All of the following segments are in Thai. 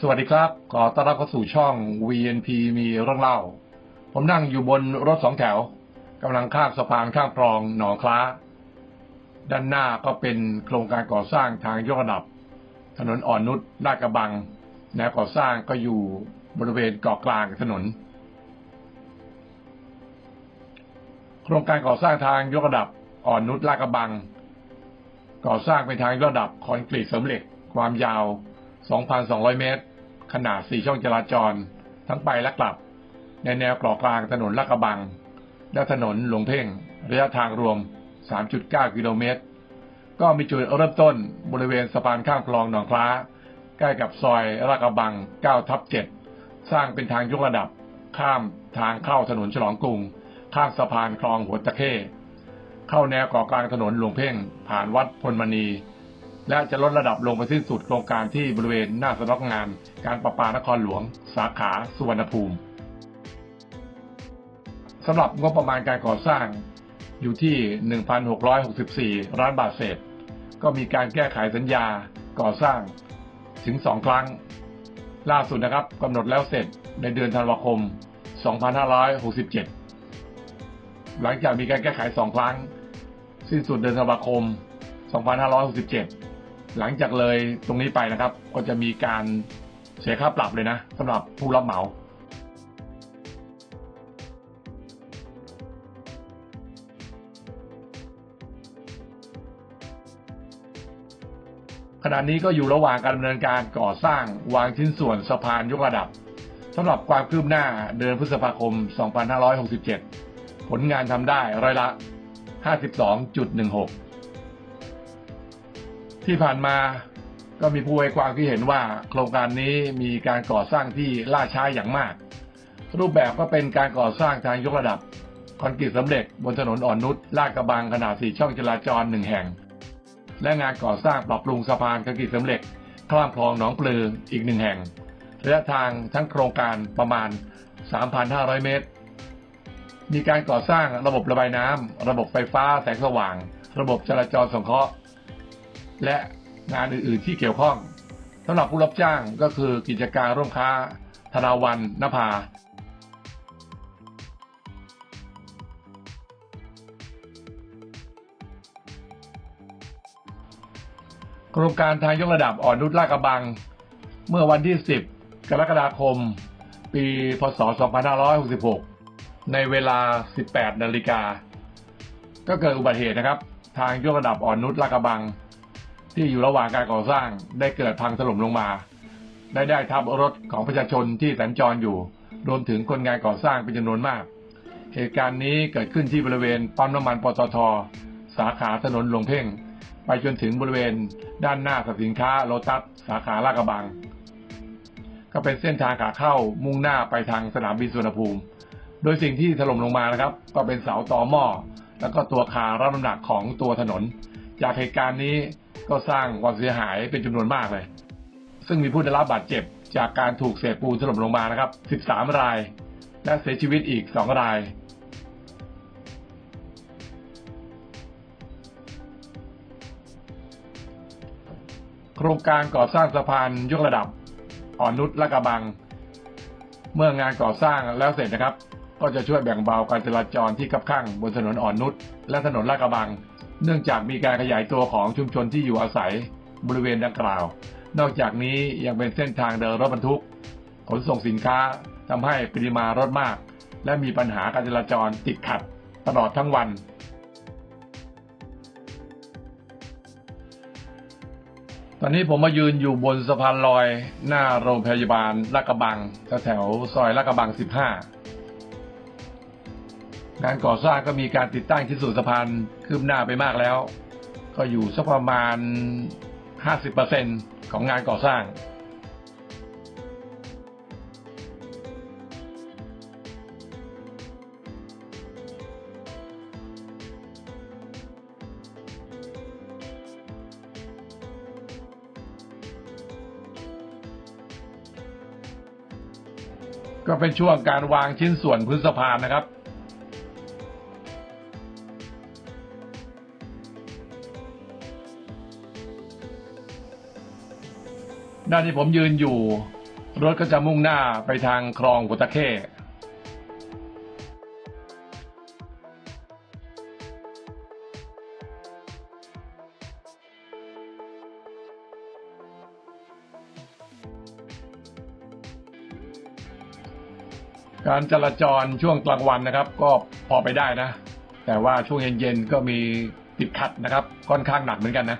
สวัสดีครับ ขอต้อนรับเข้าสู่ช่อง VNP มีเรื่องเล่า ผมนั่งอยู่บนรถสองแถวกำลังข้ามสะพานข้ามคลองหนองคล้า ด้านหน้าก็เป็นโครงการก่อสร้างทางยกระดับ ถนนอ่อนนุชลาดกระบัง แนวก่อสร้างก็อยู่บริเวณเกาะกลางถนน โครงการก่อสร้างทางยกระดับอ่อนนุชลาดกระบัง ก่อสร้างเป็นทางยกระดับคอนกรีตเสริมเหล็กความยาว 2,200 เมตร ขนาด 4 ช่องจราจร ทั้งไปและกลับ ในแนวเกาะกลางถนนลาดกระบัง และถนนหลวงเพ่ง ระยะทางรวม 3.9 กิโลเมตร ก็มีจุดเริ่มต้นบริเวณสะพานข้ามคลองหนองคล้า ใกล้กับซอยลาดกระบัง 9 ทับ 7 สร้างเป็นทางยกระดับ ข้ามทางเข้าถนนฉลองกรุง ข้ามสะพานคลองหัวตะเข้เข้าแนวเกาะกลางถนนหลวงเพ่ง ผ่านวัดพลมณี และจะลดระดับลงไปสิ้นสุดโครงการที่บริเวณหน้าสำนักงาน การประปานครหลวง สาขาสุวรรณภูมิสำหรับงบประมาณการก่อสร้างอยู่ที่ 1,664 ล้านบาทเศษ ก็มีการแก้ไขสัญญาก่อสร้างถึง 2 ครั้ง ล่าสุดนะครับกำหนดแล้วเสร็จในเดือนธันวาคม 2567 หลังจากมีการแก้ไข 2 ครั้ง สิ้นสุดเดือนธันวาคม 2567 หลังจากเลยตรงนี้ไปนะครับ ก็จะมีการเสียค่าปรับเลยนะสำหรับผู้รับเหมาขณะนี้ก็อยู่ระหว่างการดำเนินการก่อสร้างวางชิ้นส่วนสะพานยกระดับสำหรับความคืบหน้าเดือนพฤษภาคม 2567 ผลงานทำได้ร้อยละ 52.16 ที่ผ่านมาก็มีผู้ให้ความคิดเห็นว่าโครงการนี้มีการก่อสร้างที่ล่าช้าอย่างมาก รูปแบบก็เป็นการก่อสร้างทางยกระดับ คอนกรีตสำเร็จบนถนนอ่อนนุชลาดกระบังขนาดสี่ช่องจราจรหนึ่งแห่ง และงานก่อสร้างปรับปรุงสะพานคอนกรีตสำเร็จข้ามคลองหนองปลืออีกหนึ่งแห่งระยะทางทั้งโครงการประมาณ 3,500 เมตร มีการก่อสร้างระบบระบายน้ำระบบไฟฟ้าแสงสว่าง ระบบจราจรสงเคราะห์ และงานอื่นๆที่เกี่ยวข้องสำหรับผู้รับจ้างก็คือกิจการร่วมค้า ธนาวันนภาโครงการทางยกระดับอ่อนนุชลาดกระบัง เมื่อวันที่ 10 กรกฎาคม ปี พศ 2566 ในเวลา 18 นาฬิกา ก็เกิดอุบัติเหตุนะครับ ทางยกระดับอ่อนนุชลาดกระบัง ที่อยู่ระหว่างการก่อสร้างได้เกิดพังถล่มลงมา ได้ได้ทับรถของประชาชนที่สัญจรอยู่รวมถึงคนงานก่อสร้างเป็นจำนวนมาก เหตุการณ์นี้เกิดขึ้นที่บริเวณปั๊มน้ำมันปตท สาขาถนนหลวงเพ่ง ไปจนถึงบริเวณด้านหน้าสินค้าโลตัสสาขาลาดกระบัง ก็เป็นเส้นทางขาเข้ามุ่งหน้าไปทางสนามบินสุวรรณภูมิ โดยสิ่งที่ถล่มลงมานะครับ ก็เป็นเสาต่อหม้อ แล้วก็ตัวคารับน้ำหนักของตัวถนน จากเหตุการณ์นี้ ก็สร้างความเสียหายเป็นจำนวนมากเลย ซึ่งมีผู้ได้รับบาดเจ็บ จากการถูกเศษปูนถล่มลงมานะครับ 13 ราย และเสียชีวิตอีก 2 ราย โครงการก่อสร้างสะพานยกระดับอ่อนนุชและกระบัง เมื่องานก่อสร้างแล้วเสร็จนะครับ ก็จะช่วยแบ่งเบาการจราจรที่คับข้างบนถนนอ่อนนุชและถนนลาดกระบัง เนื่องจากมีการขยายตัวของชุมชนที่อยู่อาศัยบริเวณดังกล่าว นอกจากนี้ยังเป็นเส้นทางเดินรถบรรทุก ขนส่งสินค้าทำให้ปริมาณรถมาก และมีปัญหาการจราจรติดขัดตลอดทั้งวัน ตอนนี้ผมมายืนอยู่บนสะพานลอย หน้าโรงพยาบาลลาดกระบังแถวซอยลาดกระบัง 15 งานก่อสร้างก็มีการติดตั้งชิ้นส่วนสะพานคืบหน้าไปมากแล้ว ก็อยู่สักประมาณ 50%ของงานก่อสร้างก็เป็นช่วงการวางชิ้นส่วนพื้นสะพานนะครับ ด้านที่ผมยืนอยู่ รถก็จะมุ่งหน้าไปทางคลองหัวตะเข้การจราจรช่วงกลางวันนะครับ ก็พอไปได้นะ แต่ว่าช่วงเย็นๆก็มีติดขัดนะครับ ค่อนข้างหนักเหมือนกันนะ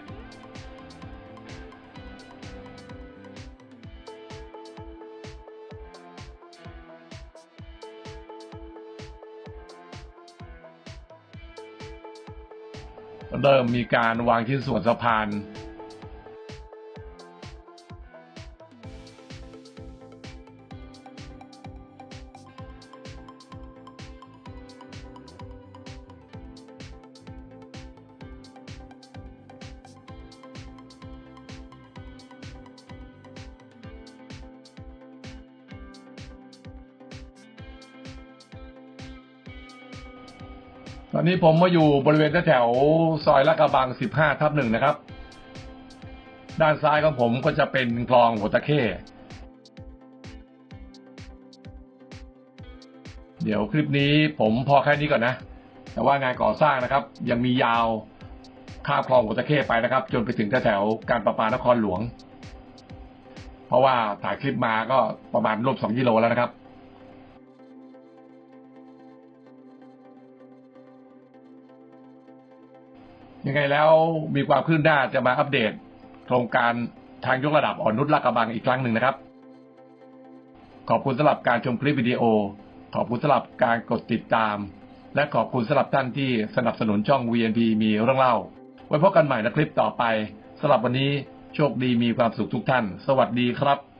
เริ่มมีการวางชิ้นส่วนสะพาน ตอนนี้ผมมาอยู่บริเวณแถวซอยลาดกระบัง 15 ทับหนึ่งนะครับ ด้านซ้ายของผมก็จะเป็นคลองหัวตะเข้เดี๋ยวคลิปนี้ผมพอแค่นี้ก่อนนะ แต่ว่างานก่อสร้างนะครับ ยังมียาวข้ามคลองหัวตะเข้ไปนะครับ จนไปถึงแถวการประปานครหลวง เพราะว่าถ่ายคลิปมาก็ประมาณรวมสองกิโลแล้วนะครับ ยังไงแล้วมีความคืบหน้าจะมาอัปเดต โครงการทางยกระดับอ่อนนุชลาดกระบังอีกครั้งหนึ่งนะครับ ขอบคุณสำหรับการชมคลิปวิดีโอ ขอบคุณสำหรับการกดติดตาม และขอบคุณสำหรับท่านที่สนับสนุนช่อง VNP มีเรื่องเล่า ไว้พบกันใหม่ในคลิปต่อไปสำหรับวันนี้โชคดีมีความสุขทุกท่าน สวัสดีครับ